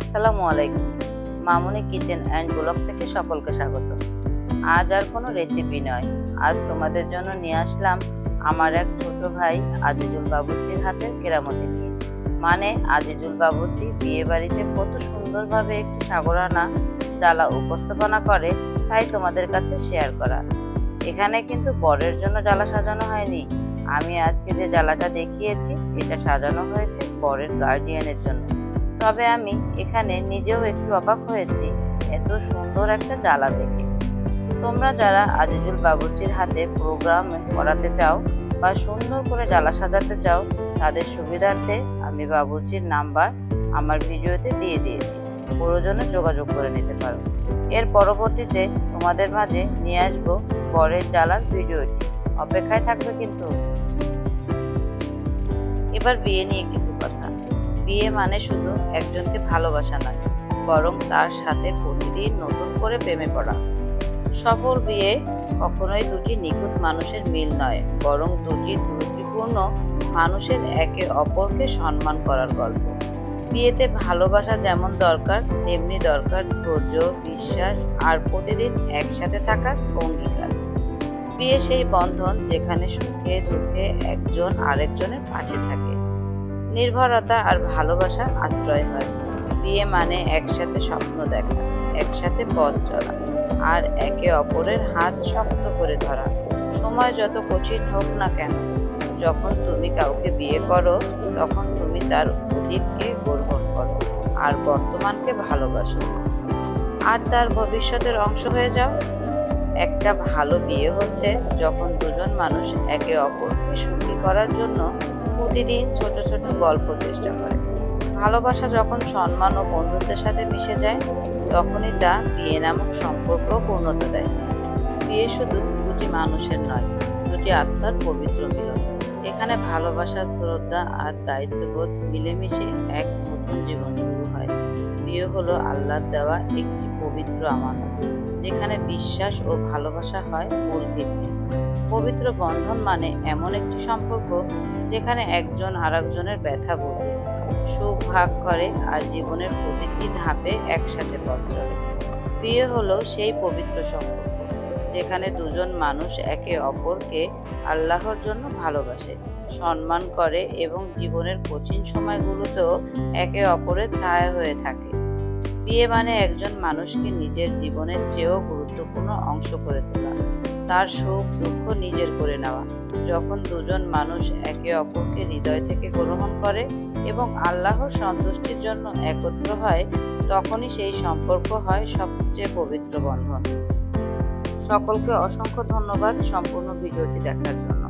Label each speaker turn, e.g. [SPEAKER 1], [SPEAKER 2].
[SPEAKER 1] আসসালামু আলাইকুম। মামুনি kitchen and blog থেকে সকলকে স্বাগত। আজ আর কোনো রেসিপি নয়। আজ তোমাদের জন্য নিয়ে আসলাম আমার এক ছোট ভাই আজিজুল বাবুচির হাতের কেরামতি নিয়ে মানে আজিজুল বাবুচি বিয়ে বাড়িতে কত সুন্দরভাবে একটি সাগরানা ডালা উপস্থাপনা করে, তাই তোমাদের কাছে শেয়ার করা এখানে কিন্তু বরের জন্য ডালা সাজানো হয়নি। আমি আজকে যে ডালাটা দেখিয়েছি, এটা সাজানো হয়েছে বরের গার্ডিয়ানের জন্য। তবে আমি এখানে নিজেও একটু অবাক হয়েছি। এত সুন্দর একটা ডালা দেখে। তোমরা যারা আজিজুল বাবুচির হাতে প্রোগ্রাম করাতে চাও বা সুন্দর করে ডালা সাজাতে চাও, তাদের সুবিধার্থে আমি বাবুচির নাম্বার আমার ভিডিওতে দিয়ে দিয়েছি। প্রয়োজনে যোগাযোগ করে নিতে পারো। এর পরবর্তীতে তোমাদের মাঝে নিয়ে আসব বরের ডালার ভিডিওটি। অপেক্ষায় থাকবে কিন্তু। এবার বিয়ে নিয়ে কিছু বিয়ে মানে শুধু একজনকে ভালোবাসা নয়, বরং তার সাথে প্রতিদিন নতুন করে প্রেমে পড়া। সফল বিয়ে কখনোই দুটি নিখুঁত মানুষের মিল নয়, বরং দুটি ত্রুটিপূর্ণ মানুষের একে অপরকে সম্মান করার গল্প। বিয়েতে ভালোবাসা যেমন দরকার, তেমনি দরকার ধৈর্য, বিশ্বাস আর প্রতিদিন একসাথে থাকার অঙ্গীকার। বিয়ে সেই বন্ধন যেখানে সুখে দুঃখে একজন আরেকজনের পাশে থাকে। নির্ভরতা আর ভালোবাসার আশ্রয় হয়। বিয়ে মানে একসাথে স্বপ্ন দেখা, একসাথে পথ চলা, আর একে অপরের হাত শক্ত করে ধরা। সময় যত কঠিন হোক না কেন, যখন তুমি কাউকে বিয়ে করো, তখন তুমি তার অতীতকে গ্রহণ করো আর বর্তমানকে ভালোবাসো। আর তার ভবিষ্যতের অংশ হয়ে যাও। একটা ভালো বিয়ে হচ্ছে যখন দুজন মানুষ একে অপরকে সুখী করার জন্য প্রতিদিন ছোট ছোট গল্প চেষ্টা করে। ভালোবাসা যখন সম্মান ও বন্ধুত্বের সাথে মিশে যায়, তখনই তা বিয়ে নামক সম্পর্ক পূর্ণতা দেয়। বিয়ে শুধু দুটি মানুষের নয়, দুটি আত্মার পবিত্র মিলন। এখানে ভালোবাসা, শ্রদ্ধা আর দায়িত্ববোধ মিলেমিশে এক নতুন জীবন শুরু হয়। বিয়ে হলো আল্লাহর দেওয়া একটি পবিত্র আমানত। যেখানে বিশ্বাস ও ভালোবাসা হয় মূল ভিত্তি। পবিত্র বন্ধন মানে এমন একটি সম্পর্ক যেখানে একজন আরেকজনের ব্যথা বোঝে, সুখ ভাগ করে আর জীবনের প্রতিটি ধাপে একসাথে পথ চলে। বিয়ে হলো সেই পবিত্র সম্পর্ক, যেখানে দুজন মানুষ একে অপরকে আল্লাহর জন্য ভালোবাসে, সম্মান করে এবং জীবনের কঠিন সময়গুলোতেও একে অপরের ছায়া হয়ে থাকে। বিয়ে মানে একজন মানুষকে নিজের জীবনের চেয়েও গুরুত্বপূর্ণ অংশ করে তোলা, তার সুখ দুঃখ নিজের করে নেওয়া। যখন দুজন মানুষ একে অপরকে হৃদয় থেকে গ্রহণ করে এবং আল্লাহর সন্তুষ্টির জন্য একত্র হয়, তখনই সেই সম্পর্ক হয় সবচেয়ে পবিত্র বন্ধন। সকলকে অসংখ্য ধন্যবাদ সম্পূর্ণ ভিডিওটি দেখার জন্য।